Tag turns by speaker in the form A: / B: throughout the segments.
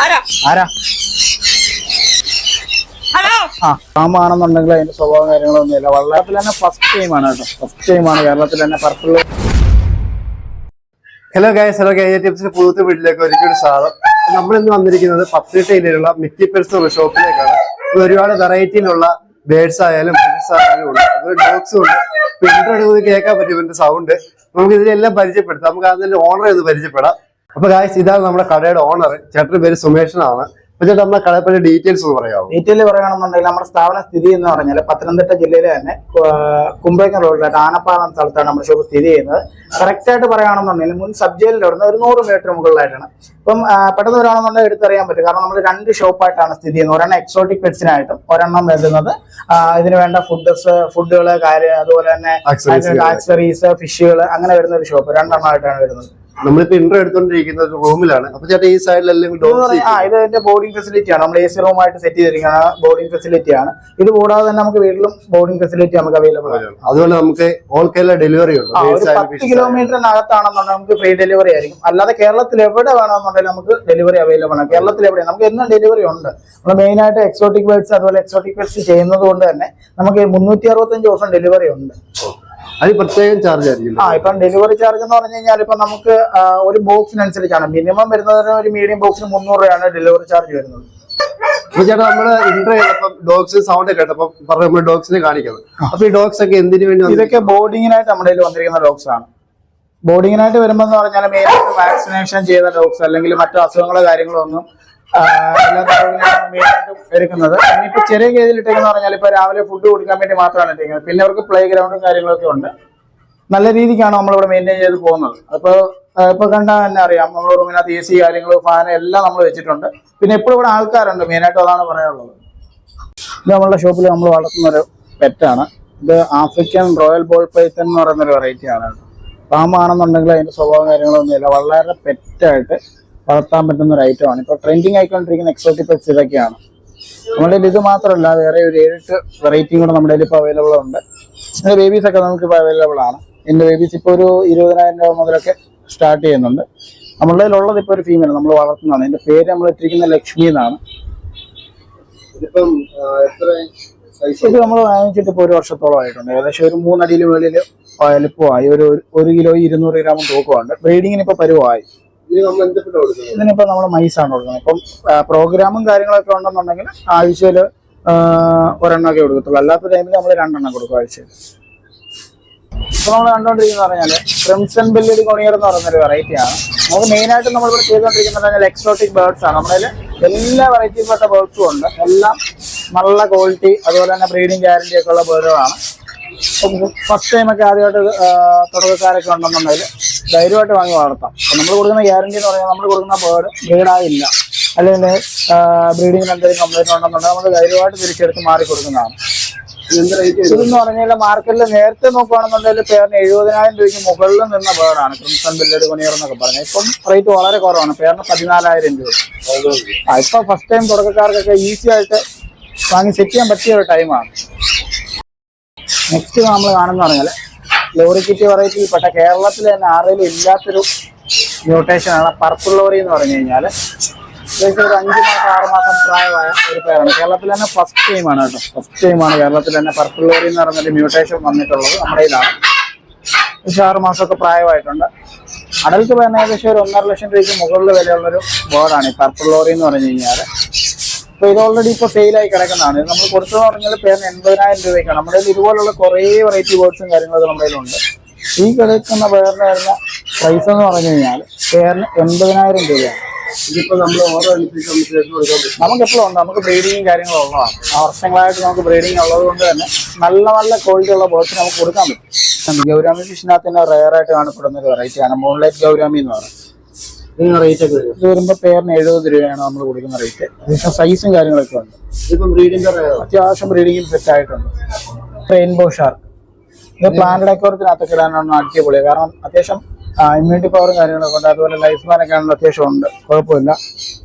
A: ആരാ?
B: പാമ്പാണെന്നുണ്ടെങ്കിൽ അതിന്റെ സ്വഭാവം കാര്യങ്ങളൊന്നുമില്ല വള്ളത്തിൽ തന്നെ ഫസ്റ്റ് ടൈമാണ് കേട്ടോ. ഫസ്റ്റ് ടൈമാണ് കേരളത്തിൽ തന്നെ purple
C: hello guys hello guy ടിപ്സിന്റെ പുതിയ വീട്ടിലേക്ക് ഒരിക്കലും സ്വാഗതം. നമ്മൾ ഇന്ന് വന്നിരിക്കുന്നത് പത്തിട്ടയിലുള്ള മിക്കി പെർസ് ഷോപ്പിലേക്കാണ്. ഒരുപാട് വെറൈറ്റിയിലുള്ള ബേഡ്സ് ആയാലും ഫിഷസ് ആയാലും ഉണ്ട്. അതുപോലെ ഡോഗ്സും ഉണ്ട്. ഇൻട്രോ എടുക്കുന്നത് കേൾക്കാൻ പറ്റും ഇവന്റെ സൗണ്ട് നമുക്ക് ഇതിനെല്ലാം പരിചയപ്പെടുത്താം. നമുക്ക് അതിന്റെ ഓണർ ചെയ്ത് പരിചയപ്പെടാം. അപ്പൊ ഗായ്സ് ഇതാണ് നമ്മുടെ കടയുടെ ഓണർ ചേട്ടന്റെ പേര് സുമേഷനാണ്. അപ്പൊ ചേട്ടാ നമ്മുടെ കടയെ പറ്റി ഡീറ്റെയിൽസ് ഒന്ന് പറയാമോ
B: ഡീറ്റെയിൽ പറയുകയാണെന്നുണ്ടെങ്കിൽ നമ്മുടെ സ്ഥാപന സ്ഥിതി എന്ന് പറഞ്ഞാൽ പത്തനംതിട്ട ജില്ലയിലെ തന്നെ കുമ്പേക്കൻ റോഡിലായിട്ട് ആനപ്പാറ സ്ഥലത്താണ് നമ്മുടെ ഷോപ്പ് സ്ഥിതി ചെയ്യുന്നത്. കറക്റ്റ് ആയിട്ട് പറയുകയാണെന്നുണ്ടെങ്കിൽ മുൻ സബ് ജയിലിൽ ഇവിടുന്ന് ഒരു നൂറ് മീറ്റർ മുകളിലായിട്ടാണ്. ഇപ്പം പെട്ടെന്ന് വരാണെന്നുണ്ടെങ്കിൽ എടുത്തറിയാൻ പറ്റും. കാരണം നമ്മൾ രണ്ട് ഷോപ്പായിട്ടാണ് സ്ഥിതി ചെയ്യുന്നത്. ഒരെണ്ണം എക്സോട്ടിക് പെറ്റ്സിനായിട്ടും ഒരെണ്ണം വരുന്നത് ഇതിന് വേണ്ട ഫുഡ്സ് ഫുഡുകൾ കാര്യം അതുപോലെ തന്നെ. ആക്സറീസ് ഫിഷുകൾ അങ്ങനെ വരുന്ന ഒരു ഷോപ്പ് രണ്ടെണ്ണമായിട്ടാണ് വരുന്നത്.
C: നമ്മളിപ്പോ ഇന്റർ എടുത്തോണ്ടിരിക്കുന്ന റൂമിലാണ് അപ്പൊ ചേട്ടാ ഈ സൈഡിലെല്ലാം
B: അല്ലെങ്കിൽ ആ ഇത് എന്റെ ബോർഡിംഗ് ഫെസിലിറ്റി ആണ്. നമ്മൾ എ സി റൂമായിട്ട് സെറ്റ് ചെയ്തിരിക്കുന്ന ബോർഡിംഗ് ഫെസിലിറ്റി ആണ്. ഇത് കൂടാതെ തന്നെ നമുക്ക് വീട്ടിലും ബോർഡിംഗ് ഫെസിലിറ്റി നമുക്ക് അവൈലബിൾ ആണ്.
C: അതുപോലെ നമുക്ക് ഓൾ കേരള ഡെലിവറി ഉണ്ട്
B: പത്ത് കിലോമീറ്ററിനകത്താണെന്നുണ്ടെങ്കിൽ നമുക്ക് ഫ്രീ ഡെലിവറി ആയിരിക്കും. അല്ലാതെ കേരളത്തിൽ എവിടെ വേണമെന്നുണ്ടെങ്കിൽ നമുക്ക് ഡെലിവറി അവൈലബിൾ ആണ്. കേരളത്തിൽ എവിടെ നമുക്ക് എന്നും ഡെലിവറി ഉണ്ട്. നമ്മൾ മെയിൻ ആയിട്ട് എക്സോട്ടിക് ബേർഡ്സ് അതുപോലെ എക്സോട്ടിക് ബേർഡ്സ് ചെയ്യുന്നത് കൊണ്ട് തന്നെ നമുക്ക് മുന്നൂറ്റി അറുപത്തഞ്ച് ദിവസം ഡെലിവറി ഉണ്ട്.
C: അത് പ്രത്യേകം ചാർജ് ആയിരിക്കും
B: ആ ഇപ്പം ഡെലിവറി ചാർജ് എന്ന് പറഞ്ഞു കഴിഞ്ഞാൽ ഇപ്പൊ നമുക്ക് ഒരു ഒരു ബോക്സിനനുസരിച്ചാണ് മിനിമം വരുന്നത് ഒരു മീഡിയം ബോക്സിന് മുന്നൂറ് രൂപയാണ് ഡെലിവറി ചാർജ് വരുന്നത്.
C: അപ്പൊ ചേട്ടാ നമ്മൾ ഇന്റർ ചെയ്തപ്പം ഡോഗ്സ് സൗണ്ട് കേട്ടപ്പോ പറഞ്ഞു നമ്മൾ ഡോഗ്സിനെ കാണിക്കുന്നത്. അപ്പൊ ഈ ഡോഗ്സ് ഒക്കെ എന്തിനു വേണ്ടി?
B: ഇതൊക്കെ ബോർഡിങ്ങിനായിട്ട് നമ്മുടെ കയ്യിൽ വന്നിരിക്കുന്ന ഡോഗ്സ് ആണ്. ബോർഡിങ്ങിനായിട്ട് വരുമ്പോൾ എന്ന് പറഞ്ഞാൽ മെയിനായിട്ട് വാക്സിനേഷൻ ചെയ്ത ഡോഗ്സ് അല്ലെങ്കിൽ മറ്റു അസുഖങ്ങളോ കാര്യങ്ങളോ ഒന്നും എടുക്കുന്നത്. ഇനിയിപ്പോ ചെറിയ കേജിൽ ഇട്ടേക്കെന്ന് പറഞ്ഞാൽ ഇപ്പൊ രാവിലെ ഫുഡ് കൊടുക്കാൻ വേണ്ടി മാത്രമാണ് ഇട്ടേക്കുന്നത്. പിന്നെ അവർക്ക് പ്ലേ ഗ്രൗണ്ടും കാര്യങ്ങളൊക്കെ ഉണ്ട്. നല്ല രീതിക്കാണ് നമ്മളിവിടെ മെയിന്റെയിൻ ചെയ്ത് പോകുന്നത്. അപ്പോൾ ഇപ്പൊ കണ്ടാൽ തന്നെ അറിയാം. നമ്മുടെ റൂമിനകത്ത് എ സി കാര്യങ്ങൾ ഫാൻ എല്ലാം നമ്മൾ വെച്ചിട്ടുണ്ട്. പിന്നെ എപ്പോഴും ഇവിടെ ആൾക്കാരുണ്ട്. മെയിനായിട്ട് അതാണ് പറയാനുള്ളത്. ഇത് നമ്മളുടെ ഷോപ്പിൽ നമ്മൾ വളർത്തുന്ന ഒരു പെറ്റാണ് ഇത് ആഫ്രിക്കൻ റോയൽ ബോൾ പൈത്തൻ എന്ന് പറയുന്ന ഒരു വെറൈറ്റി ആണ്. പാമ്പാണെന്നുണ്ടെങ്കിൽ അതിന്റെ സ്വഭാവം കാര്യങ്ങളൊന്നുമില്ല. വളരെ പെറ്റായിട്ട് വളർത്താൻ പറ്റുന്ന ഒരു ഐറ്റമാണ് ഇപ്പോൾ ട്രെൻഡിങ് ആയിക്കൊണ്ടിരിക്കുന്ന എക്സോട്ടിക് പെറ്റ്സ് ഇതൊക്കെയാണ്. നമ്മുടെ ഇത് മാത്രമല്ല വേറെ ഒരു ഏഴെട്ട് വെറൈറ്റിയും കൂടെ നമ്മുടെ ഇപ്പൊ ഇപ്പോൾ അവൈലബിൾ ഉണ്ട് ബേബീസ് ഒക്കെ നമുക്ക് ഇപ്പോൾ അവൈലബിൾ ആണ്. എന്റെ ബേബീസ് ഇപ്പോൾ ഒരു ഇരുപതിനായിരം രൂപ മുതലൊക്കെ സ്റ്റാർട്ട് ചെയ്യുന്നുണ്ട്. നമ്മളുടെ ഉള്ളത് ഇപ്പോൾ ഒരു ഫീമെയിൽ നമ്മൾ വളർത്തുന്നതാണ്. ഇതിന്റെ പേര് നമ്മൾ ഇട്ടിരിക്കുന്ന ലക്ഷ്മി എന്നാണ്.
C: ഇതിപ്പം എത്ര size
B: ഇത് നമ്മൾ വാങ്ങിച്ചിട്ട് ഇപ്പോൾ ഒരു വർഷത്തോളം ആയിട്ടുണ്ട്. ഏകദേശം ഒരു മൂന്നടിയിൽ മുകളിൽ വലുപ്പമായി ഒരു ഒരു കിലോ ഇരുന്നൂറ് ഗ്രാം തൂക്കമുണ്ട് ബ്രീഡിങ്ങിന് ഇപ്പോൾ പരുവമായി
C: ഇത് നമ്മൾ
B: മൈസാണ് കൊടുക്കുന്നത്. ഇപ്പം പ്രോഗ്രാമും കാര്യങ്ങളൊക്കെ ഉണ്ടെന്നുണ്ടെങ്കിൽ ആഴ്ചയിൽ ഒരെണ്ണമൊക്കെ കൊടുക്കത്തുള്ളൂ. അല്ലാത്ത ടൈമിൽ നമ്മൾ രണ്ടെണ്ണം കൊടുക്കും ആഴ്ചയിൽ ഇപ്പൊ നമ്മൾ കണ്ടോണ്ടിരിക്കുന്ന പറഞ്ഞാൽ ക്രിംസൺ ബെല്ലി കൊണിയർ എന്ന് പറയുന്ന ഒരു വെറൈറ്റി ആണ്. നമുക്ക് മെയിൻ ആയിട്ട് നമ്മൾ ഇവിടെ ചെയ്തുകൊണ്ടിരിക്കുന്നത് പറഞ്ഞാൽ എക്സോട്ടിക് ബേർഡ്സ് ആണ്. നമ്മുടെ എല്ലാ വെറൈറ്റിയിൽപ്പെട്ട ബേർഡ്സും ഉണ്ട്. എല്ലാം നല്ല ക്വാളിറ്റി അതുപോലെ തന്നെ ബ്രീഡിംഗ് ഗ്യാരണ്ടി ഒക്കെ ഉള്ള ബേർഡുകളാണ് ഫസ്റ്റ് ടൈം ഒക്കെ ആദ്യമായിട്ട് തുടക്കക്കാരൊക്കെ ഉണ്ടെന്നുണ്ടെങ്കിൽ ധൈര്യമായിട്ട് വാങ്ങി വളർത്താം. നമ്മൾ കൊടുക്കുന്ന ഗ്യാരണ്ടി എന്ന് പറഞ്ഞാൽ നമ്മൾ കൊടുക്കുന്ന ബേർഡ് ബ്രീഡായില്ല അല്ലെങ്കിൽ ബ്രീഡിങ്ങിന് എന്തെങ്കിലും കംപ്ലൈന്റ് ഉണ്ടെന്നുണ്ടെങ്കിൽ നമ്മൾ ധൈര്യമായിട്ട് തിരിച്ചെടുത്ത് മാറി കൊടുക്കുന്നതാണ്. ഇതെന്ന് പറഞ്ഞാൽ മാർക്കറ്റിൽ നേരത്തെ നോക്കുകയാണെന്നുണ്ടെങ്കിൽ പേരിന് എഴുപതിനായിരം രൂപയ്ക്ക് മുകളിൽ നിന്ന ബേർഡാണ് ക്രിംസൺ ബില്ലഡ് കൊണിയർ എന്നൊക്കെ പറഞ്ഞത് ഇപ്പം റേറ്റ് വളരെ കുറവാണ്. പേരിന് പതിനാലായിരം രൂപ. ആ ഇപ്പൊ ഫസ്റ്റ് ടൈം തുടക്കക്കാർക്കൊക്കെ ഈസി ആയിട്ട് വാങ്ങി സെറ്റ് ചെയ്യാൻ പറ്റിയ ഒരു ടൈമാണ് നെക്സ്റ്റ് നമ്മൾ കാണുന്ന പറഞ്ഞാൽ ലോറി കിറ്റ് വെറൈറ്റിയിൽപ്പെട്ട കേരളത്തിൽ തന്നെ ആറേലും ഇല്ലാത്തൊരു മ്യൂട്ടേഷൻ ആണ് പർപ്പിൾ ലോറി എന്ന് പറഞ്ഞു കഴിഞ്ഞാൽ ഏകദേശം ഒരു അഞ്ച് മാസം ആറ് മാസം പ്രായമായ ഒരു പേരാണ്. കേരളത്തിൽ തന്നെ ഫസ്റ്റ് ടൈമാണ് കേട്ടോ. ഫസ്റ്റ് ടൈമാണ് കേരളത്തിൽ തന്നെ പർപ്പിൾ ലോറി എന്ന് പറഞ്ഞൊരു മ്യൂട്ടേഷൻ വന്നിട്ടുള്ളത് നമ്മുടെ ഇതാണ് ഏകദേശം ആറ് മാസമൊക്കെ പ്രായമായിട്ടുണ്ട്. അടൽക്ക് പറഞ്ഞ ഏകദേശം ഒരു ഒന്നര ലക്ഷം രൂപയ്ക്ക് മുകളിൽ വിലയുള്ളൊരു ബോർഡാണ് ഈ പർപ്പിൾ ലോറി എന്ന് പറഞ്ഞു കഴിഞ്ഞാൽ അപ്പൊ ഇത് ഓൾറെഡി ഇപ്പൊ സെയിലായി കിടക്കുന്നതാണ്. നമ്മൾ കൊടുത്തത് പറഞ്ഞാൽ പേരിന് എൺപതിനായിരം രൂപയ്ക്കാണ്. നമ്മുടെ കയ്യിൽ ഇതുപോലുള്ള കുറേ വെറൈറ്റി ബേർഡ്സും കാര്യങ്ങളൊക്കെ നമ്മുടെ കയ്യിലുണ്ട്. ഈ കിടക്കുന്ന പേരിന് വരുന്ന പ്രൈസ് എന്ന് പറഞ്ഞു കഴിഞ്ഞാൽ പേരിന് എൺപതിനായിരം രൂപയാണ്.
C: ഇതിപ്പോ നമ്മൾ ഓരോ അനുസരിച്ച് നമുക്ക് ചേർത്ത് കൊടുക്കാൻ
B: നമുക്ക് എപ്പോഴും ഉണ്ട്. നമുക്ക് ബ്രീഡിങ്ങും കാര്യങ്ങളും ഉള്ളതാണ്. ആ വർഷങ്ങളായിട്ട് നമുക്ക് ബ്രീഡിങ് ഉള്ളത് കൊണ്ട് തന്നെ നല്ല നല്ല ക്വാളിറ്റി ഉള്ള ബോർഡ്സ് നമുക്ക് കൊടുക്കാൻ പറ്റും. ഗൗരാമി ഫിഷിനകത്ത് തന്നെ റയർ ആയിട്ട് കാണപ്പെടുന്ന ഒരു വെറൈറ്റിയാണ് മോൺലൈറ്റ് ഗൗരാമി എന്ന് പറയുന്നത്
C: റേറ്റ് ഒക്കെ വരും.
B: ഇത് വരുമ്പോൾ പേരിന് എഴുപത് രൂപയാണ് നമ്മൾ കൊടുക്കുന്ന റേറ്റ് അത്യാവശ്യം സൈസും കാര്യങ്ങളൊക്കെ ഉണ്ട്.
C: ഇതിപ്പം ബ്രീഡിന്റെ
B: അത്യാവശ്യം ബ്രീഡിങ്ങിൽ സെറ്റ് ആയിട്ടുണ്ട്. റെയിൻബോ ഷാർക്ക് ഇത് പ്ലാന്റ് ഡെക്കോറത്തിനകത്തൊക്കെ ഇടാനാണ് അടിപൊളിയാണ് കാരണം അത്യാവശ്യം ഇമ്മ്യൂണിറ്റി പവറും കാര്യങ്ങളൊക്കെ ഉണ്ട്. അതുപോലെ ലൈഫ് സ്പാനൊക്കെ ആണെങ്കിൽ അത്യാവശ്യം ഉണ്ട്. കുഴപ്പമില്ല.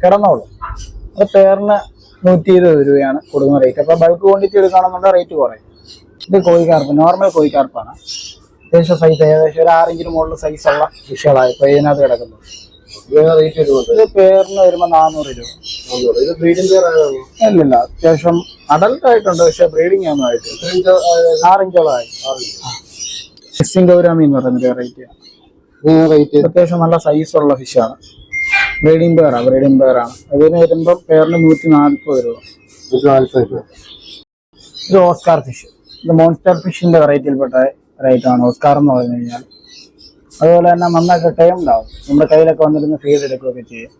B: കിടന്നോളൂ. അത് പേരിന് നൂറ്റി ഇരുപത് രൂപയാണ് കൊടുക്കുന്ന റേറ്റ് അപ്പോൾ ബൾക്ക് ക്വാണ്ടിറ്റി എടുക്കുകയാണെന്നുണ്ടെങ്കിൽ റേറ്റ് കുറയും. ഇത് കോഴിക്കാർപ്പ് നോർമൽ കോഴിക്കാർപ്പാണ്. അത്യാവശ്യം സൈസ് ഏകദേശം ഒരു ആറിഞ്ചിന് മുകളിൽ സൈസുള്ള ഫിഷുകളാണ് ഇപ്പോൾ ഇതിനകത്ത് കിടക്കുന്നത്.
C: റേറ്റ് വരുന്നത്
B: ഇത് പേരിന് വരുമ്പോൾ നാനൂറ് രൂപ.
C: ഇത് ബ്രീഡിംഗ്
B: ഇല്ലില്ല അത്യാവശ്യം അഡൽട്ട് ആയിട്ടുണ്ട് പക്ഷെ ബ്രീഡിംഗ് ഒന്നും ആയിട്ടില്ല ആറിഞ്ചോളമായി. ഫിഷിംഗ് ഗൗരാമി എന്ന് പറയുന്ന വെറൈറ്റി
C: ഇതിന് റേറ്റ്
B: അത്യാവശ്യം നല്ല സൈസ് ഉള്ള ഫിഷാണ് ബ്രീഡിംഗ് പെയറാണ് ബ്രീഡിംഗ് പെയറാണ് ആണ്. വരുമ്പോൾ പെയറിന് നൂറ്റി നാൽപ്പത് രൂപ.
C: നൂറ്റി നാല്പത് രൂപ.
B: ഇത് ഓസ്കാർ ഫിഷ് ഇത് മോൺസ്റ്റർ ഫിഷിന്റെ വെറൈറ്റിയിൽപ്പെട്ട റേറ്റ് ആണ്. ഓസ്കാർ എന്ന് പറഞ്ഞു കഴിഞ്ഞാൽ അതുപോലെ തന്നെ നന്നായിട്ട് ടൈം ഉണ്ടാവും. നമ്മുടെ കയ്യിലൊക്കെ വന്നിരുന്ന് ഫീഡ് എടുക്കുകയൊക്കെ ചെയ്യും.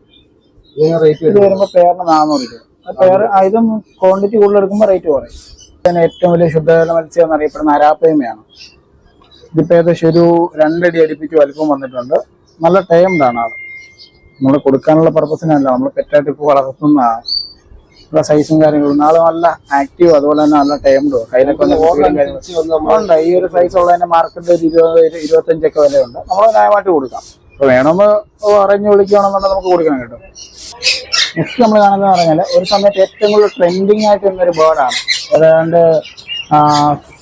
B: ഇത് വരുമ്പോൾ പേരിന് നാനൂറ് രൂപ. ആ പേര് ഇതും ക്വാണ്ടിറ്റി കൂടുതൽ എടുക്കുമ്പോൾ റേറ്റ് കുറയും. ഇതിന് ഏറ്റവും വലിയ ശുദ്ധജല മത്സ്യം എന്നറിയപ്പെടുന്ന അരാപ്പയമയാണ് ഇതിപ്പോൾ ഏകദേശം ഒരു രണ്ടടി അടുപ്പിച്ച് വലിപ്പം വന്നിട്ടുണ്ട്. നല്ല ടൈംഡാണ് ആൾ നമ്മൾ കൊടുക്കാനുള്ള പർപ്പസിനല്ല നമ്മൾ പെറ്റായിട്ട് ഇപ്പോൾ വളർത്തുന്നതാണ്. നല്ല സൈസും കാര്യങ്ങളും. നാളെ നല്ല ആക്റ്റീവ് അതുപോലെ തന്നെ നല്ല ടൈംഡും കയ്യിലൊക്കെ ഉണ്ട്. ഈ ഒരു സൈസ് ഉള്ളതിന്റെ മാർക്കറ്റ് ഒരു ഇരുപത് ഇരു- ഇരുപത്തഞ്ചൊക്കെ വിലയുണ്ട് നമ്മൾ ന്യായമായിട്ട് കൊടുക്കാം. അപ്പൊ വേണമെന്ന് അറിഞ്ഞ് വിളിക്കുകയാണെന്നുണ്ടെങ്കിൽ നമുക്ക് കൊടുക്കണം കേട്ടോ. നെക്സ്റ്റ് നമ്മൾ കാണുന്നത് പറഞ്ഞാൽ ഒരു സമയത്ത് ഏറ്റവും കൂടുതൽ ട്രെൻഡിങ് ആയിട്ട് ഒരു ബേർഡാണ് ഏതാണ്ട്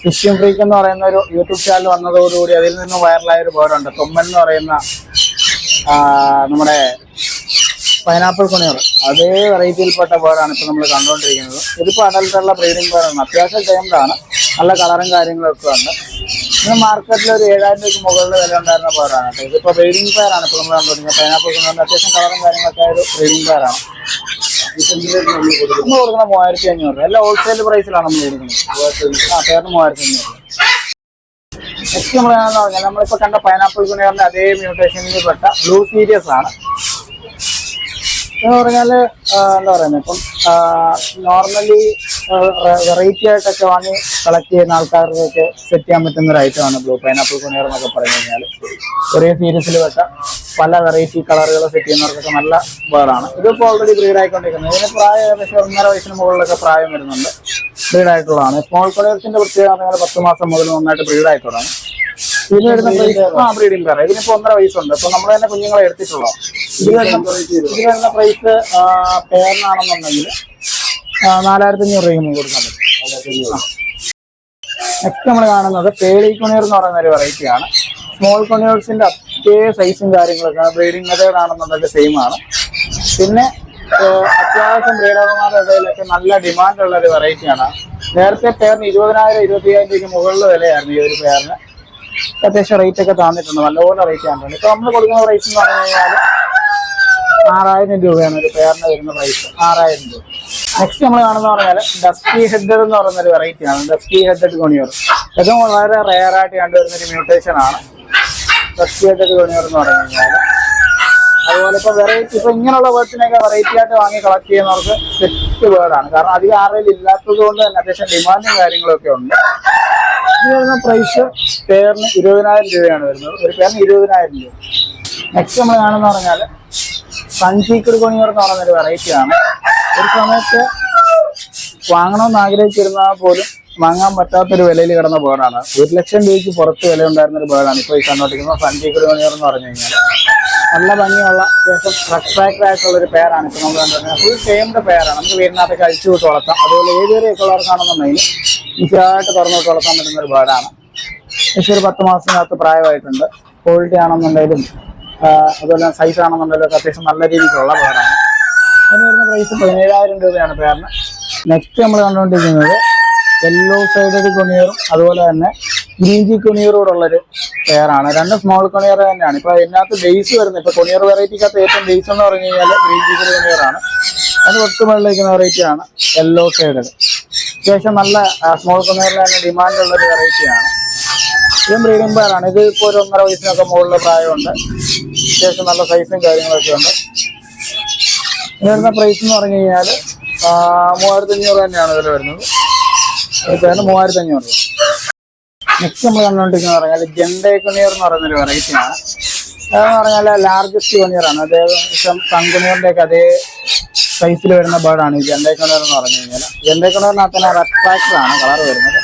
B: ഫിഷിംഗ് ഫ്രീക്ക് എന്ന് പറയുന്ന ഒരു യൂട്യൂബ് ചാനൽ വന്നതോടുകൂടി അതിൽ നിന്ന് വൈറലായ ഒരു ബേർഡുണ്ട് തൊമ്മൻ എന്ന് പറയുന്ന നമ്മുടെ പൈനാപ്പിൾ കുണിയർ അതേ വെറൈറ്റിയിൽപ്പെട്ട ബേർഡാണ് ഇപ്പോൾ നമ്മൾ കണ്ടുകൊണ്ടിരിക്കുന്നത് ഇതിപ്പോൾ അടൽത്തുള്ള ബ്രീഡിംഗ് ബേർഡാണ് അത്യാവശ്യം ടൈംഡാണ് നല്ല കളറും കാര്യങ്ങളൊക്കെ ഉണ്ട്. ഇന്ന് മാർക്കറ്റിൽ ഒരു ഏഴായിരം രൂപയ്ക്ക് മുകളിൽ വില ഉണ്ടായിരുന്ന പേരാണ് കേട്ടോ. ഇതിപ്പോൾ ബ്രീഡിംഗ് പേരാണ് ഇപ്പോൾ നമ്മൾ കണ്ടുകൊണ്ടിരിക്കുന്നത് പൈനാപ്പിൾ കുണിയറിന് അത്യാവശ്യം കളറും കാര്യങ്ങളൊക്കെ ആയ ഒരു ബ്രീഡിംഗ് പെയറാണ് നമ്മൾ കൊടുക്കുന്ന മൂവായിരത്തി അഞ്ഞൂറ് രൂപ. എല്ലാം ഹോൾസെയിൽ പ്രൈസിലാണ് നമ്മൾ കൊടുക്കുന്നത്. ആ പേരിന് മൂവായിരത്തി അഞ്ഞൂറ് രൂപ നെക്സ്റ്റ് നമ്മൾ പറഞ്ഞാൽ കണ്ട പൈനാപ്പിൾ കുണിയറിന്റെ അതേ മ്യൂട്ടേഷനിൽ പെട്ട ബ്ലൂ സീരിയസ് ആണ്. എന്ന് പറഞ്ഞാൽ എന്താ പറയുന്നത് ഇപ്പം നോർമലി വെറൈറ്റി ആയിട്ടൊക്കെ വാങ്ങി കളക്ട് ചെയ്യുന്ന ആൾക്കാർക്കൊക്കെ സെറ്റ് ചെയ്യാൻ പറ്റുന്ന ഒരു ഐറ്റമാണ് ബ്ലൂ പൈനാപ്പിൾ കുനിയർ എന്നൊക്കെ പറഞ്ഞു കഴിഞ്ഞാൽ ഒരേ സീരീസിൽ വെച്ച പല വെറൈറ്റി കളറുകൾ സെറ്റ് ചെയ്യുന്നവർക്കൊക്കെ നല്ല ബേഡാണ് ഇതിപ്പോൾ ഓൾറെഡി ബ്രീഡ് ആയിക്കൊണ്ടിരിക്കുന്നത് ഇതിന് പ്രായം ഏകദേശം ഒന്നര വയസ്സിന് മുകളിലൊക്കെ പ്രായം വരുന്നുണ്ട്. ബ്രീഡ് ആയിട്ടുള്ളതാണ്. സ്മോൾ കൊളേഴ്സിന്റെ പ്രത്യേകത പറഞ്ഞാൽ പത്ത് മാസം മുതൽ നന്നായിട്ട് ബ്രീഡ് ആയിട്ടുള്ളതാണ്. ഇതിന് വരുന്ന പ്രൈസ് ആ ബ്രീഡിംഗ് പെയർ ഇതിനിപ്പോ ഒന്നര വയസ്സുണ്ട്. ഇപ്പൊ നമ്മൾ തന്നെ കുഞ്ഞുങ്ങളെ എടുത്തിട്ടുള്ളൂ? ഇതിന് വരുന്ന ഇതിന് വരുന്ന പ്രൈസ് പെയറിനാണെന്നുണ്ടെങ്കിൽ നാലായിരത്തി അഞ്ഞൂറ് രൂപയ്ക്ക് നമുക്ക് കൊടുക്കാൻ പറ്റും. നെക്സ്റ്റ് നമ്മൾ കാണുന്നത് പേളി കുണിയർ എന്ന് പറയുന്ന ഒരു വെറൈറ്റി ആണ്. സ്മോൾ കുണീർസിന്റെ അതേ സൈസും കാര്യങ്ങളൊക്കെ ബ്രീഡിംഗ് മെത്തേഡ് ആണെന്നുണ്ടെങ്കിൽ സെയിം ആണ്. പിന്നെ അത്യാവശ്യം ബ്രീഡർമാരുടെ ഇടയിലൊക്കെ നല്ല ഡിമാൻഡ് ഉള്ള ഒരു വെറൈറ്റി ആണ്. നേരത്തെ പേരിന് ഇരുപതിനായിരം ഇരുപത്തിയായിരം രൂപയ്ക്ക് മുകളിൽ വിലയായിരുന്നു ഈ ഒരു പേരിന് അത്യാവശ്യം റേറ്റ് ഒക്കെ തന്നിട്ടുണ്ട്. നല്ലപോലെ റേറ്റ് തന്നിട്ടുണ്ട്. ഇപ്പൊ നമ്മൾ കൊടുക്കുന്ന പ്രൈസ് എന്ന് പറഞ്ഞു കഴിഞ്ഞാൽ ആറായിരം രൂപയാണ് ഒരു പേരിന് വരുന്ന പ്രൈസ് ആറായിരം രൂപ. നെക്സ്റ്റ് നമ്മൾ കാണുന്ന പറഞ്ഞാൽ ഡസ്റ്റി ഹെഡഡ് എന്ന് പറയുന്ന ഒരു വെറൈറ്റി ആണ്. ഡസ്കി ഹെഡഡ് കൊണിയർ ഇതും വളരെ റെയർ ആയിട്ട് കണ്ടുവരുന്ന ഒരു മ്യൂട്ടേഷൻ ആണ്. ഡസ്റ്റി ഹെഡഡ് കൊണിയർ എന്ന് പറഞ്ഞു കഴിഞ്ഞാൽ അതുപോലെ ഇപ്പൊ വെറൈറ്റി ഇപ്പൊ ഇങ്ങനെയുള്ള വേർഡ്സിനൊക്കെ വെറൈറ്റി ആയിട്ട് വാങ്ങി കളക്ട് ചെയ്യുന്നവർക്ക് സെറ്റ് വേർഡാണ് കാരണം അധികം ആറിൽ ഇല്ലാത്തത് കൊണ്ട് തന്നെ അത്യാവശ്യം ഡിമാൻഡും കാര്യങ്ങളൊക്കെ ഉണ്ട്. വരുന്ന പ്രൈസ് പേരിന് ഇരുപതിനായിരം രൂപയാണ് വരുന്നത്. ഒരു പേരിന് ഇരുപതിനായിരം രൂപ. നെക്സ്റ്റ് നമ്മൾ കാണുന്ന പറഞ്ഞാൽ സൺസീക്രഡ് കൊണിയർ എന്ന് പറയുന്ന ഒരു വെറൈറ്റി ആണ്. ഒരു സമയത്ത് വാങ്ങണമെന്ന് ആഗ്രഹിച്ചിരുന്നാൽ പോലും വാങ്ങാൻ പറ്റാത്തൊരു വിലയിൽ കിടന്ന ബേർഡാണ് ഒരു ലക്ഷം രൂപയ്ക്ക് പുറത്ത് വില ഉണ്ടായിരുന്ന ഒരു ബേർഡാണ് ഇപ്പോൾ ഈ കണ്ണോട്ടിക്കുന്ന സൺസീക്രഡ് കൊണിയർ എന്ന് പറഞ്ഞു കഴിഞ്ഞാൽ നല്ല ഭംഗിയുള്ള അത്യാവശ്യം റെസ്ട്രാക്റ്റഡ് ആയിട്ടുള്ള ഒരു പേരാണ് ഇപ്പോൾ നമ്മൾ കണ്ടുവരുന്നത് ഫുൾ ടൈമിന്റെ പേരാണ്. നമുക്ക് വീടിനകത്തൊക്കെ അഴിച്ചു വിട്ട് വളർത്താം. അതുപോലെ ഏത് ഏരിയൊക്കെ ഉള്ളവർക്കാണെന്നുണ്ടെങ്കിൽ ഈസിയായിട്ട് തുറന്നു വിട്ട് വളർത്താൻ പറ്റുന്ന ഒരു ബേർഡാണ് പക്ഷേ ഒരു പത്ത് മാസത്തിനകത്ത് പ്രായമായിട്ടുണ്ട്. ക്വാളിറ്റി ആണെന്നുണ്ടെങ്കിലും അതുപോലെ സൈസ് ആണെന്നുണ്ടെങ്കിലും ഒക്കെ അത്യാവശ്യം നല്ല രീതിക്കുള്ള പേരാണ്. അതിന് വരുന്ന പ്രൈസ് പതിനേഴായിരം രൂപയാണ് പേരിന്. നെക്സ്റ്റ് നമ്മൾ കണ്ടുകൊണ്ടിരിക്കുന്നത് യെല്ലോ സൈഡഡ് കുണിയറും അതുപോലെ തന്നെ ഗ്രീൻ ജി കുണിയറോടുള്ളൊരു പെയറാണ് രണ്ട് സ്മോൾ കുണിയർ തന്നെയാണ്. ഇപ്പൊ അതിനകത്ത് ബേസ് വരുന്നത്. ഇപ്പൊ കുണിയർ വെറൈറ്റിക്കകത്ത് ഏറ്റവും ബേസ് എന്ന് പറഞ്ഞു കഴിഞ്ഞാൽ ഗ്രീൻ ജി കുണിയറാണ് അത് ഒട്ടും വെള്ളിക്കുന്ന വെറൈറ്റിയാണ് യെല്ലോ ഷെയ്ഡ് അത്യാവശ്യം നല്ല സ്മോൾ കുണിയറിൽ തന്നെ ഡിമാൻഡ് ഉള്ള ഒരു വെറൈറ്റിയാണ് ഇതും ബ്രീഡിംഗ് പെയറാണ് ഇത് ഇപ്പോൾ ഒരു ഒന്നര വയസ്സിനൊക്കെ മുകളിൽ പ്രായമുണ്ട്. അത്യാവശ്യം നല്ല സൈസും കാര്യങ്ങളൊക്കെ ഉണ്ട്. വരുന്ന പ്രൈസ് എന്ന് പറഞ്ഞു കഴിഞ്ഞാൽ മൂവായിരത്തി അഞ്ഞൂറ് തന്നെയാണ് ഇതിൽ വരുന്നത്. മൂവായിരത്തി അഞ്ഞൂറ്. നെക്സ്റ്റ് നമ്മൾ കണ്ടുകൊണ്ടിരിക്കുന്നത് പറഞ്ഞാൽ ജെൻഡേ കുനിയർ എന്ന് പറയുന്ന ഒരു വെറൈറ്റി ആണ്. അതെന്ന് പറഞ്ഞാൽ ലാർജസ്റ്റ് കുനിയർ ആണ്. അത്യാവശ്യം സൺകുനിയറിന്റെ ഒക്കെ അതേ സൈസിൽ വരുന്ന ബേർഡാണ് ഈ ജെൻഡേ കുനിയർ എന്ന് പറഞ്ഞു കഴിഞ്ഞാൽ ജെൻഡേ കുനിയറിനകത്ത് തന്നെ റെഡ് ഫാക്ടറാണ് കളർ വരുന്നത്.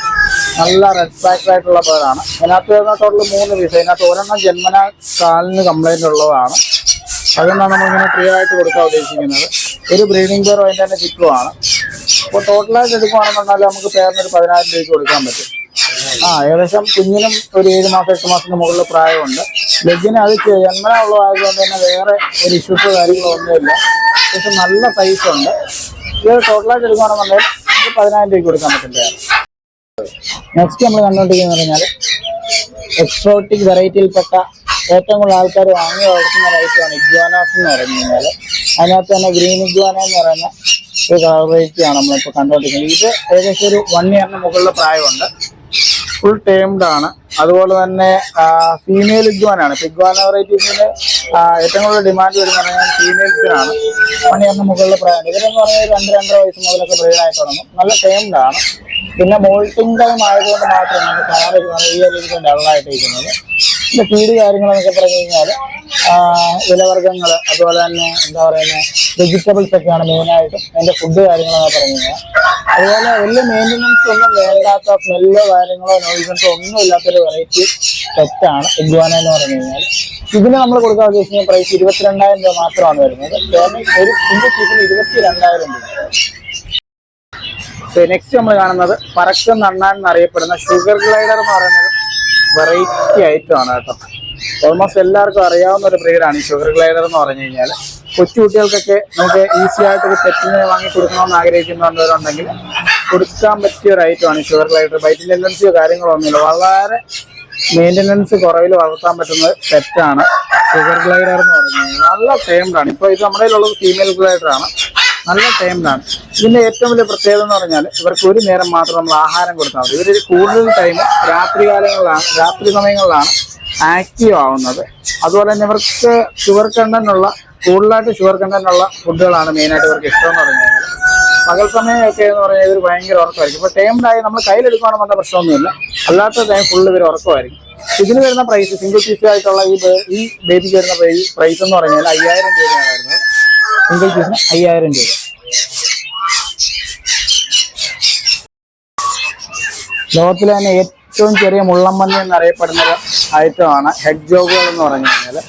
B: നല്ല റെഡ് ഫാക്ടർ ആയിട്ടുള്ള ബേർഡാണ് അതിനകത്ത് വരുന്ന ടോട്ടൽ മൂന്ന് പീസ് അതിനകത്ത് ഒരെണ്ണം ജന്മന കാലിന് കംപ്ലൈന്റ് ഉള്ളതാണ്. അതുകൊണ്ടാണ് നമ്മളിങ്ങനെ ഫ്രീ ആയിട്ട് കൊടുക്കാൻ ഉദ്ദേശിക്കുന്നത്. ഒരു ബ്രീഡിംഗ് പെയറും അതിന്റെ തന്നെ കിട്ടുവാണ് അപ്പോൾ ടോട്ടലായിട്ട് എടുക്കുകയാണെന്നുണ്ടെങ്കിൽ നമുക്ക് പേരിന് ഒരു പതിനായിരം രൂപയ്ക്ക് കൊടുക്കാൻ പറ്റും. ആ ഏകദേശം കുഞ്ഞിനും ഒരു ഏഴ് മാസം എട്ട് മാസത്തിന് മുകളിൽ പ്രായമുണ്ട്. ലെഗിന് അത് ജന്മന ഉള്ളതായതുകൊണ്ട് തന്നെ വേറെ ഒരു ഇഷ്യൂസ് കാര്യങ്ങളോ ഒന്നുമില്ല. പക്ഷെ നല്ല സൈസ് ഉണ്ട്. ഇത് ടോട്ടലായിട്ട് എടുക്കുകയാണെന്നുണ്ടെങ്കിൽ നമുക്ക് പതിനായിരം രൂപയ്ക്ക് കൊടുക്കാൻ പറ്റുന്നതാണ് നെക്സ്റ്റ് നമ്മൾ കണ്ടുകൊണ്ടിരിക്കുന്നത് പറഞ്ഞാൽ എക്സോട്ടിക് വെറൈറ്റിയിൽപ്പെട്ട ഏറ്റവും കൂടുതൽ ആൾക്കാർ വാങ്ങി വളർത്തുന്ന റൈറ്റാണ് ഇഗ്വാനാസ് എന്ന് പറഞ്ഞു കഴിഞ്ഞാൽ അതിനകത്ത് തന്നെ ഗ്രീൻ ഇഗ്വാന എന്ന് പറയുന്ന ഒരു കളർ വെറൈറ്റിയാണ് നമ്മളിപ്പോൾ കണ്ടുകൊണ്ടിരിക്കുന്നത്. ഇത് ഏകദേശം ഒരു വൺ ഇയറിന് മുകളിൽ പ്രായമുണ്ട്. ഫുൾ ടേംഡ് ആണ്. അതുപോലെ തന്നെ ഫീമെയിൽ ഇഗ്വാനാണ് ഇഗ്വാന വെറൈറ്റീസിന്റെ ഏറ്റവും കൂടുതൽ ഡിമാൻഡ് വരുന്ന പറഞ്ഞാൽ ഫീമെയിൽ വൺ ഇയറിന് മുകളിൽ പ്രായം ഇവരെന്ന് പറഞ്ഞാൽ രണ്ട് രണ്ടര വയസ്സ് മുതലൊക്കെ ബ്രീഡായി തുടങ്ങും. നല്ല ടേംഡ് ആണ്. പിന്നെ മോൾട്ടിംഗ് ടൈം ആയതുകൊണ്ട് മാത്രമാണ് കളർ ഈ ഒരു ഡള്ളായിട്ട് പിന്നെ ഫീഡ് കാര്യങ്ങളെന്നൊക്കെ പറഞ്ഞു കഴിഞ്ഞാൽ ഇലവർഗങ്ങൾ അതുപോലെ തന്നെ എന്താ പറയുന്നത് വെജിറ്റബിൾസ് ഒക്കെയാണ് മെയിനായിട്ടും അതിന്റെ ഫുഡ് കാര്യങ്ങളെന്നൊക്കെ പറഞ്ഞു കഴിഞ്ഞാൽ അതുപോലെ വലിയ മെയിന്റനൻസ് ഒന്നും വേണ്ടാത്ത സ്മെല്ലോ കാര്യങ്ങളോ നോയിസൻസോ ഒന്നും ഇല്ലാത്തൊരു വെറൈറ്റി സെറ്റാണ് ഇഗ്വാന എന്ന് പറഞ്ഞു കഴിഞ്ഞാൽ ഇതിന് നമ്മൾ കൊടുക്കാൻ ഉദ്ദേശിക്കുന്ന പ്രൈസ് ഇരുപത്തിരണ്ടായിരം രൂപ മാത്രമാണ് വരുന്നത്. ഒരു സിംഗിൾ പീസിന് ഇരുപത്തി രണ്ടായിരം രൂപ നെക്സ്റ്റ് നമ്മൾ കാണുന്നത് പറക്കം നണ്ണാൻ എന്നറിയപ്പെടുന്ന ഷുഗർ ഗ്ലൈഡർ എന്ന് പറയുന്ന വെറൈറ്റി ഐറ്റമാണ് കേട്ടോ. ഓൾമോസ്റ്റ് എല്ലാവർക്കും അറിയാവുന്ന ഒരു ബ്രീഡാണ് ഈ ഷുഗർ ഗ്ലൈഡർ എന്ന് പറഞ്ഞു കഴിഞ്ഞാൽ കൊച്ചുകുട്ടികൾക്കൊക്കെ നമുക്ക് ഈസി ആയിട്ട് ഒരു പെറ്റിനെ വാങ്ങി കൊടുക്കണമെന്ന് ആഗ്രഹിക്കുന്നവരുണ്ടെങ്കിൽ കൊടുക്കാൻ പറ്റിയ ഒരു ഐറ്റമാണ് ഈ ഷുഗർ ഗ്ലൈഡർ ബൈറ്റിന്റെ ടെൻഡൻസിയോ കാര്യങ്ങളോ ഒന്നുമില്ല. വളരെ മെയിന്റനൻസ് കുറവിൽ വളർത്താൻ പറ്റുന്ന പെറ്റാണ് ഷുഗർ ഗ്ലൈഡർ എന്ന് പറഞ്ഞു കഴിഞ്ഞാൽ നല്ല ഫേമഡാണ് ഇപ്പോൾ ഇത് നമ്മുടെ കയ്യിലുള്ളത് ഫീമെയിൽ ഗ്ലൈഡറാണ് നല്ല ടൈമിലാണ് ഇതിന്റെ ഏറ്റവും വലിയ പ്രത്യേകത എന്ന് പറഞ്ഞാൽ ഇവർക്ക് ഒരു നേരം മാത്രം നമ്മൾ ആഹാരം കൊടുത്താൽ മതി. ഇവർ കൂടുതൽ ടൈം രാത്രി കാലങ്ങളിലാണ് രാത്രി സമയങ്ങളിലാണ് ആക്റ്റീവ് ആവുന്നത്. അതുപോലെ തന്നെ ഇവർക്ക് ഷുഗർ കണ്ടന്റുള്ള കൂടുതലായിട്ട് ഷുഗർ കണ്ടന്റുള്ള ഫുഡുകളാണ് മെയിനായിട്ട് ഇവർക്ക് ഇഷ്ടം എന്ന് പറഞ്ഞു പകൽ സമയമൊക്കെ എന്ന് പറഞ്ഞാൽ ഇവർ ഭയങ്കര ഉറക്കമായിരിക്കും. ഇപ്പോൾ ടൈംഡായി നമ്മൾ കയ്യിലെടുക്കുകയാണെന്നുള്ള പ്രശ്നമൊന്നുമില്ല. അല്ലാത്ത ടൈം ഫുള്ള് ഇവർ ഉറക്കമായിരിക്കും. ഇതിന് വരുന്ന പ്രൈസ് സിംഗിൾ പീസ് ആയിട്ടുള്ള ഈ ഈ ബേബിക്ക് വരുന്ന പ്രൈസ് എന്ന് പറഞ്ഞാൽ അയ്യായിരം രൂപയാണ് വരുന്നത്. സിംഗിൾ പീസിന് അയ്യായിരം രൂപ. ലോകത്തിലെ തന്നെ ഏറ്റവും ചെറിയ മുള്ളമ്പന്നി എന്നറിയപ്പെടുന്ന ഒരു ഐറ്റമാണ് ഹെഡ് ജോഗുകൾ എന്ന് പറഞ്ഞു കഴിഞ്ഞാൽ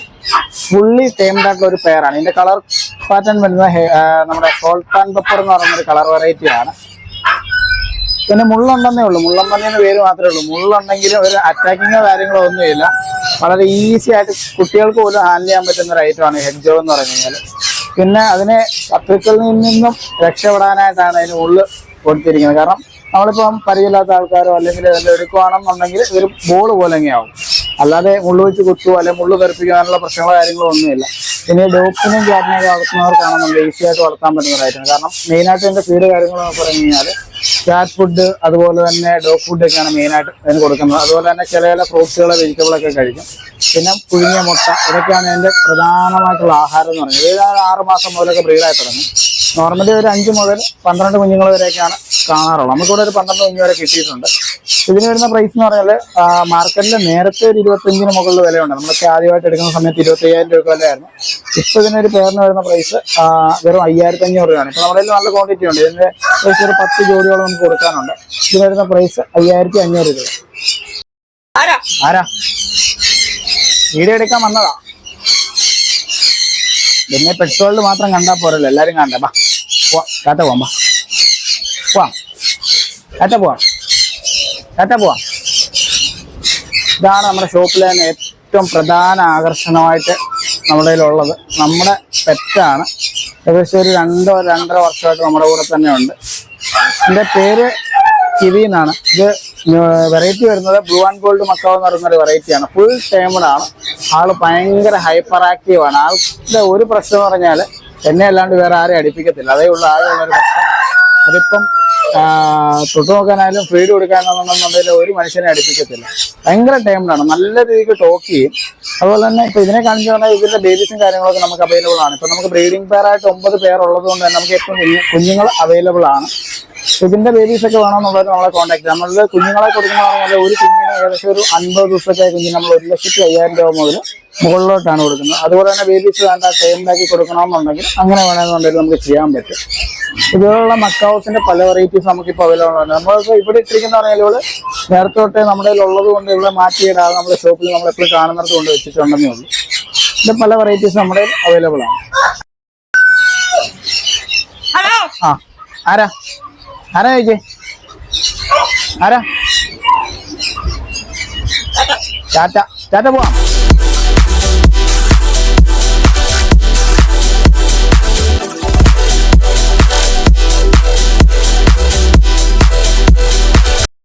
B: ഫുള്ളി ടേംഡ് ആയിട്ടുള്ള ഒരു പെയറാണ് ഇതിന്റെ കളർ പാറ്റേൺ വരുന്നത് നമ്മുടെ സോൾട്ട് ആൻഡ് പെപ്പർ എന്ന് പറയുന്ന ഒരു കളർ വെറൈറ്റിയാണ് പിന്നെ മുള്ളുണ്ടെന്നേ ഉള്ളൂ. മുള്ളമ്പന്നി എന്ന പേര് മാത്രമേ ഉള്ളൂ. മുള്ളുണ്ടെങ്കിലും ഒരു അറ്റാക്കിങ്ങോ കാര്യങ്ങളോ ഒന്നുമില്ല. വളരെ ഈസി ആയിട്ട് കുട്ടികൾക്ക് പോലും ഹാൻഡിൽ ചെയ്യാൻ പറ്റുന്ന ഒരു ഐറ്റമാണ് ഹെഡ് ജോഗ് എന്ന് പറഞ്ഞു കഴിഞ്ഞാൽ പിന്നെ അതിനെ ശത്രുക്കളിൽ നിന്നും രക്ഷപ്പെടാനായിട്ടാണ് അതിന് ഉള്ളു കൊടുത്തിരിക്കുന്നത്. കാരണം നമ്മളിപ്പം പരിചയമില്ലാത്ത ആൾക്കാരോ അല്ലെങ്കിൽ ഇതെല്ലാം എടുക്കുകയാണെന്നുണ്ടെങ്കിൽ ഒരു ബോൾ പോലെ ആവും. അല്ലാതെ മുള്ളു വെച്ച് കുത്തുക അല്ലെങ്കിൽ മുള്ളു തെറിപ്പിക്കാനുള്ള പ്രശ്നങ്ങളോ കാര്യങ്ങളോ ഒന്നുമില്ല. പിന്നെ ഡോഗ്സിനെയും ക്യാറ്റിനെയൊക്കെ വളർത്തുന്നവർക്കാണെന്നുണ്ടെങ്കിൽ ഈസി ആയിട്ട് വളർത്താൻ പറ്റുന്നതായിരുന്നു കാരണം മെയിനായിട്ട് എന്റെ ഫീഡ് കാര്യങ്ങളെന്ന് പറഞ്ഞു കഴിഞ്ഞാൽ ക്യാറ്റ് ഫുഡ് അതുപോലെ തന്നെ ഡോഗ് ഫുഡ് ഒക്കെയാണ് മെയിനായിട്ട് അതിന് കൊടുക്കുന്നത്. അതുപോലെ തന്നെ ചില ചില ഫ്രൂട്ട്സുകൾ വെജിറ്റബിളൊക്കെ കഴിക്കും. പിന്നെ പുഴുങ്ങിയ മുട്ട ഇതൊക്കെയാണ് അതിന്റെ പ്രധാനമായിട്ടുള്ള ആഹാരം എന്ന് പറയുന്നത് ഏതായാലും ആറ് മാസം മുതലൊക്കെ ബ്രീഡായി തുടങ്ങും. നോർമലി ഒരു അഞ്ച് മുതൽ പന്ത്രണ്ട് കുഞ്ഞുങ്ങൾ വരെയൊക്കെയാണ് കാണാറുള്ളത്. നമുക്കിവിടെ ഒരു പന്ത്രണ്ട് കുഞ്ഞു വരെ കിട്ടിയിട്ടുണ്ട്. ഇതിന് വരുന്ന പ്രൈസ് എന്ന് പറഞ്ഞാൽ മാർക്കറ്റിൽ നേരത്തെ ഒരു ഇരുപത്തഞ്ചിന് മുകളിൽ വിലയുണ്ട്. നമ്മളൊക്കെ ആദ്യമായിട്ട് എടുക്കുന്ന സമയത്ത് ഇരുപത്തി അയ്യായിരം രൂപ വിലയായിരുന്നു. ഇപ്പൊ ഇതിനൊരു പേരിന് വരുന്ന പ്രൈസ് വെറും അയ്യായിരത്തി അഞ്ഞൂറ് രൂപയാണ്. ഇപ്പൊ നമ്മുടെ നല്ല ക്വാണ്ടിറ്റി ഉണ്ട്. ഇതിന്റെ പ്രൈസ് ഒരു പത്ത് ജോഡിയോളം നമുക്ക് കൊടുക്കാനുണ്ട്. ഇതിന് വരുന്ന പ്രൈസ് അയ്യായിരത്തി അഞ്ഞൂറ് രൂപ ആരാ? വീഡിയോ എടുക്കാൻ വന്നതാ. പിന്നെ പെട്രോളിൽ മാത്രം കണ്ടാൽ പോരല്ലോ എല്ലാരും കാണണ്ടേ ബാ പോവാം. ടാറ്റ പോവാം ബാ പോവാം. കാറ്റ പോവാം. കാറ്റ പോവാം. ഇതാണ് നമ്മുടെ ഷോപ്പിലെ തന്നെ ഏറ്റവും പ്രധാന ആകർഷണമായിട്ട് നമ്മുടെ കയ്യിലുള്ളത്. നമ്മുടെ പെറ്റാണ് ഏകദേശം ഒരു രണ്ടോ രണ്ടര വർഷമായിട്ട് നമ്മുടെ കൂടെ തന്നെ ഉണ്ട്. എന്റെ പേര് കിവി എന്നാണ്. ഇത് വെറൈറ്റി വരുന്നത് ബ്ലൂ ആൻഡ് ഗോൾഡ് മക്കാവ് എന്ന് പറയുന്ന ഒരു വെറൈറ്റിയാണ് ഫുൾ ടൈമഡ് ആണ്. ആൾ ഭയങ്കര ഹൈപ്പർ ആക്റ്റീവ് ആണ്. ആളുടെ ഒരു പ്രശ്നം എന്ന് പറഞ്ഞാൽ എന്നെ അല്ലാണ്ട് വേറെ ആരെയും അടുപ്പിക്കത്തില്ല. അതേ ഉള്ള ആകെ ഉള്ള ഒരു പ്രശ്നം. അതിപ്പം തൊട്ടു നോക്കാനായാലും ഫ്രീഡ് കൊടുക്കാനാണെന്നുണ്ടെങ്കിൽ ഒരു മനുഷ്യനെ അടുപ്പിക്കത്തില്ല. ഭയങ്കര ടൈമിലാണ് നല്ല രീതിക്ക് ടോക്ക് ചെയ്യും. അതുപോലെ തന്നെ ഇപ്പൊ ഇതിനെ കാണിച്ചു പറഞ്ഞാൽ ഇതിന്റെ ബേബീസും കാര്യങ്ങളൊക്കെ നമുക്ക് അവൈലബിൾ ആണ്. ഇപ്പൊ നമുക്ക് ബ്രീഡിംഗ് പെയർ ആയിട്ട് ഒമ്പത് പേർ ഉള്ളത് കൊണ്ട് തന്നെ നമുക്ക് ഏറ്റവും കുഞ്ഞുങ്ങൾ അവൈലബിൾ ആണ്. ഇതിന്റെ ബേബീസ് ഒക്കെ വേണമെന്നുള്ളവർ നമ്മളെ കോൺടാക്ട് നമ്മളുടെ കുഞ്ഞുങ്ങളെ കൊടുക്കുന്നതാണെങ്കിൽ ഒരു കുഞ്ഞിന് ഏകദേശം ഒരു അൻപത് ദിവസത്തെ കുഞ്ഞിന് നമ്മൾ ഒരു ലക്ഷത്തി അയ്യായിരം രൂപ മുതൽ മുകളിലോട്ടാണ് കൊടുക്കുന്നത്. അതുപോലെ തന്നെ ബേബീസ് വേണ്ട ടൈമിലാക്കി കൊടുക്കണമെന്നുണ്ടെങ്കിൽ അങ്ങനെ വേണമെന്നുണ്ടെങ്കിൽ നമുക്ക് ചെയ്യാൻ പറ്റും. ഇതുപോലുള്ള മക്കാവസിന്റെ പല വെറൈറ്റീസ് നമുക്ക് ഇപ്പോൾ അവൈലബിൾ ആണ്. നമ്മളിപ്പോൾ ഇവിടെ ഇട്ടിരിക്കുന്ന പറയുമ്പോൾ നേരത്തെ തൊട്ടേ നമ്മുടെ ഉള്ളത് കൊണ്ട് ഇവിടെ മാറ്റിയിടാതെ നമ്മുടെ ഷോപ്പിൽ നമ്മൾ എപ്പോഴും കാണുന്നിടത്ത് കൊണ്ട് വെച്ചിട്ടുണ്ടെന്നേ ഉള്ളൂ. ഇതിന്റെ പല വെറൈറ്റീസ് നമ്മുടെ അവൈലബിൾ ആണ്. ആ ആരാ? ആരാ ചോദിച്ചേ? ആരാ? ടാറ്റ. ടാറ്റ പോവാം.